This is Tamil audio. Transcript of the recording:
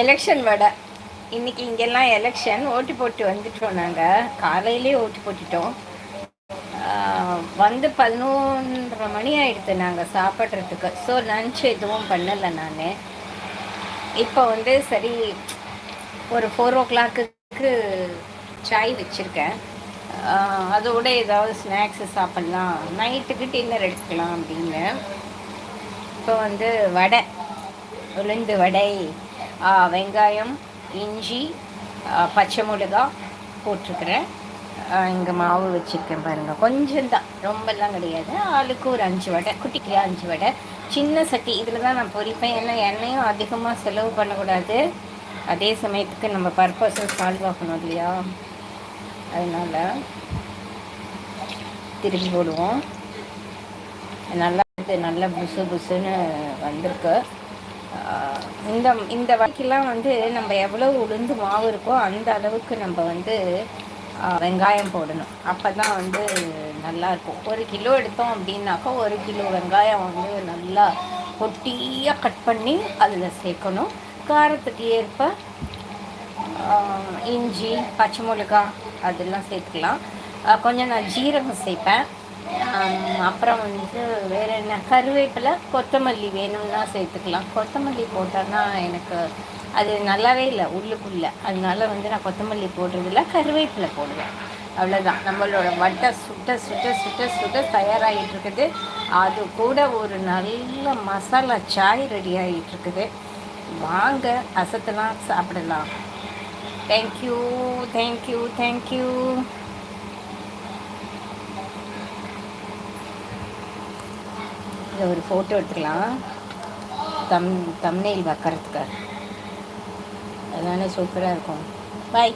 எலெக்ஷன் வடை. இன்னைக்கு இங்கெல்லாம் எலெக்ஷன் ஓட்டு போட்டு வந்துட்டோம் நாங்கள் காலையிலே ஓட்டு போட்டுட்டோம். வந்து பதினொன்றரை மணி ஆகிடுது நாங்கள் சாப்பிட்றதுக்கு. ஸோ லன்ச் எதுவும் பண்ணலை நான். இப்போ வந்து சரி ஒரு ஃபோர் ஓ கிளாக்குக்கு சாய் வச்சுருக்கேன். அதோட ஏதாவது ஸ்நாக்ஸு சாப்பிட்லாம். நைட்டுக்கு டின்னர் எடுத்துக்கலாம் அப்படின்னு. இப்போ வந்து வடை. உளுந்து வடை. வெங்காயம் இஞ்சி பச்சை மிளகா போட்டிருக்கிறேன். இங்கே மாவு வச்சுருக்கேன் பாருங்கள் கொஞ்சம் தான். ரொம்பலாம் கிடையாது. ஆளுக்கு ஒரு அஞ்சு வடை குட்டிக்கு அஞ்சு வடை. சின்ன சட்டி இதில் தான் நான் பொரிப்பேன் ஏன்னா எண்ணெயும் அதிகமாக செலவு பண்ணக்கூடாது. அதே சமயத்துக்கு நம்ம பர்பஸும் சால்வ் ஆகணும் இல்லையா? அதனால் திரும்பி போடுவோம். நல்லா இது நல்லா புசு புசுன்னு வந்திருக்கு. இந்த இந்த வகைக்கெல்லாம் வந்து நம்ம எவ்வளோ உளுந்து மாவு இருக்கோ அந்த அளவுக்கு நம்ம வந்து வெங்காயம் போடணும். அப்போ தான் வந்து நல்லாயிருக்கும் ஒரு கிலோ எடுத்தோம் அப்படின்னாக்கா ஒரு கிலோ வெங்காயம் வந்து நல்லா பொட்டியாக கட் பண்ணி அதில் சேர்க்கணும். காரத்துக்கு ஏற்ப இஞ்சி பச்சை மிளகா அதெல்லாம் சேர்த்துக்கலாம். கொஞ்சம் நான் ஜீரகம் சேர்ப்பேன். அப்புறம் வந்து வேறு என்ன? கருவேப்பிலை கொத்தமல்லி வேணும்னா சேர்த்துக்கலாம். கொத்தமல்லி போட்டோன்னா எனக்கு அது நல்லாவே இல்லை உள்ளுக்குள்ளே அதனால வந்து நான் கொத்தமல்லி போடுறதில்ல கருவேப்பிலை போடுவேன். அவ்வளோதான் நம்மளோட வட்டை சுட்ட சுட்ட சுட்ட சுட்ட தயாராகிட்டு இருக்குது. அது கூட ஒரு நல்ல மசாலா சாய் ரெடி ஆகிட்டு இருக்குது. வாங்க அசத்தலாம் சாப்பிடலாம். தேங்க்யூ தேங்க்யூ தேங்க்யூ இதை ஒரு ஃபோட்டோ எடுத்துக்கலாம். தம் தம்னையில் வைக்கிறதுக்கு அதானே சூப்பராக இருக்கும். பாய்